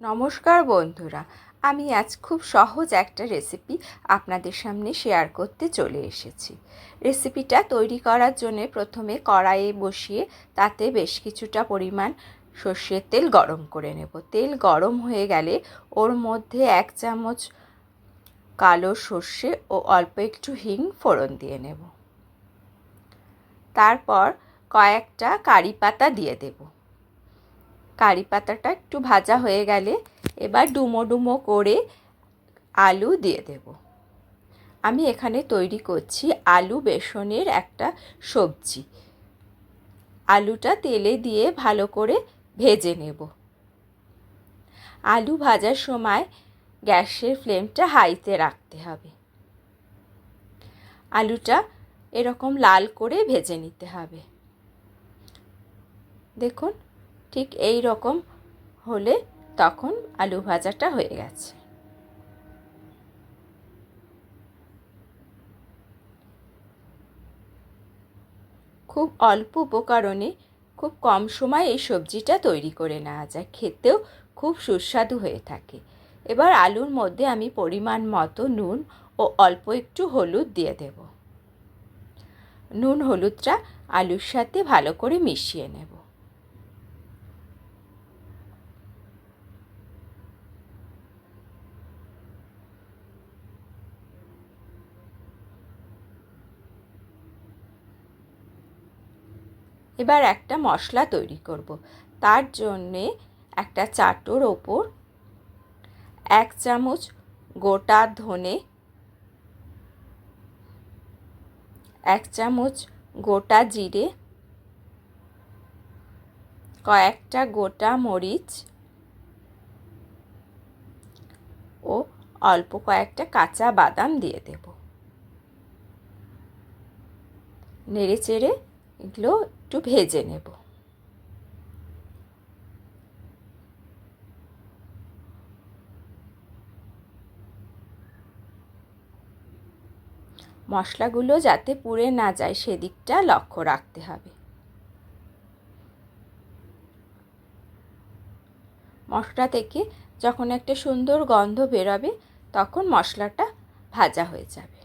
নমস্কার বন্ধুরা, আমি আজ খুব সহজ একটা রেসিপি আপনাদের সামনে শেয়ার করতে চলে এসেছি। রেসিপিটা তৈরি করার জন্য প্রথমে কড়াইয়ে বসিয়ে তাতে বেশ কিছুটা পরিমাণ সর্ষের তেল গরম করে নেব। তেল গরম হয়ে গেলে ওর মধ্যে এক চামচ কালো সর্ষে ও অল্প একটু হিং ফোড়ন দিয়ে নেব। তারপর কয়েকটা কারি পাতা দিয়ে দেবো। কারি পাতাটা একটু ভাজা হয়ে গেলে এবার ডুমো ডুমো করে আলু দিয়ে দেব। আমি এখানে তৈরি করছি আলু বেসনের একটা সবজি। আলুটা তেলে দিয়ে ভালো করে ভেজে নেব। আলু ভাজার সময় গ্যাসের ফ্লেমটা হাইতে রাখতে হবে। আলুটা এরকম লাল করে ভেজে নিতে হবে। দেখুন ঠিক এই রকম হলে তখন আলু ভাজাটা হয়ে গেছে। খুব অল্প উপকরণে খুব কম সময় এই সবজিটা তৈরি করে নেওয়া যায়। খেতেও খুব সুস্বাদু হয়ে থাকে। এবার আলুর মধ্যে আমি পরিমাণ মতো নুন ও অল্প একটু হলুদ দিয়ে দেব। নুন হলুদটা আলুর সাথে ভালো করে মিশিয়ে নেব। এবার একটা মশলা তৈরি করব। তার জন্যে একটা চাটোর ওপর এক চামচ গোটা ধনে, এক চামচ গোটা জিরে, কয়েকটা গোটা মরিচ ও অল্প কয়েকটা কাঁচা বাদাম দিয়ে দেব। নেড়ে চেড়ে এগুলো একটু ভেজে নেব। মশলাগুলো যাতে পুড়ে না যায় সেদিকটা লক্ষ্য রাখতে হবে। মশলা থেকে যখন একটা সুন্দর গন্ধ বেরোবে, তখন মশলাটা ভাজা হয়ে যাবে।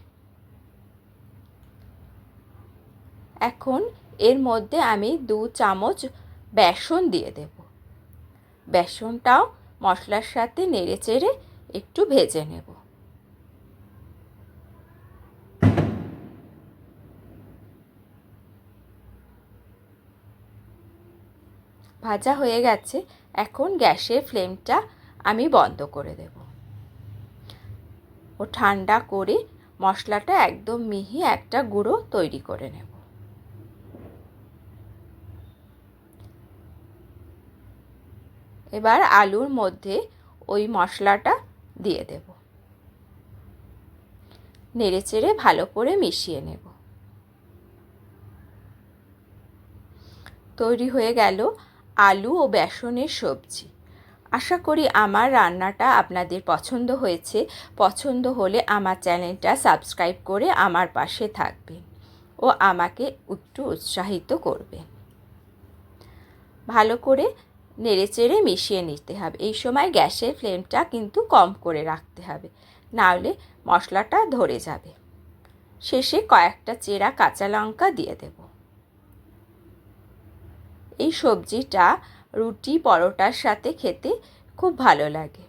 এখন এর মধ্যে আমি দু চামচ বেসন দিয়ে দেব। বেসনটাও মশলার সাথে নেড়ে চেড়ে একটু ভেজে নেব। ভাজা হয়ে গেছে, এখন গ্যাসের ফ্লেমটা আমি বন্ধ করে দেব। ও ঠান্ডা করে মশলাটা একদম মিহি একটা গুঁড়ো তৈরি করে নেব। এবার আলুর মধ্যে ওই মশলাটা দিয়ে দেব। নেড়ে চেড়ে ভালো করে মিশিয়ে নেব। তৈরি হয়ে গেল আলু ও বেসনের সবজি। আশা করি আমার রান্নাটা আপনাদের পছন্দ হয়েছে। পছন্দ হলে আমার চ্যানেলটা সাবস্ক্রাইব করে আমার পাশে থাকবেন ও আমাকে একটু উৎসাহিত করবেন। ভালো করে নেড়ে চেড়ে মিশিয়ে নিতে হবে। এই সময় গ্যাসের ফ্লেমটা কিন্তু কম করে রাখতে হবে নাহলে মশলাটা ধরে যাবে। শেষে কয়েকটা চেরা কাঁচা লঙ্কা দিয়ে দেব। এই সবজিটা রুটি, পরোটার সাথে খেতে খুব ভালো লাগে।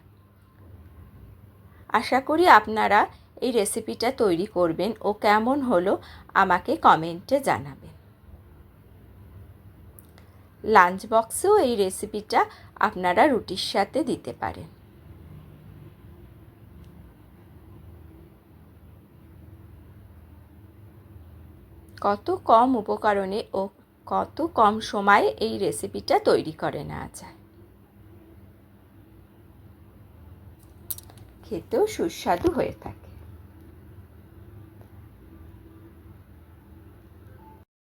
আশা করি আপনারা এই রেসিপিটা তৈরি করবেন ও কেমন হলো আমাকে কমেন্টে জানাবেন। লাঞ্চ বক্সেও এই রেসিপিটা আপনারা রুটির সাথে দিতে পারেন। কত কম উপকরণে ও কত কম সময়ে এই রেসিপিটা তৈরি করে নেওয়া যায়। খেতেও সুস্বাদু হয়ে থাকে।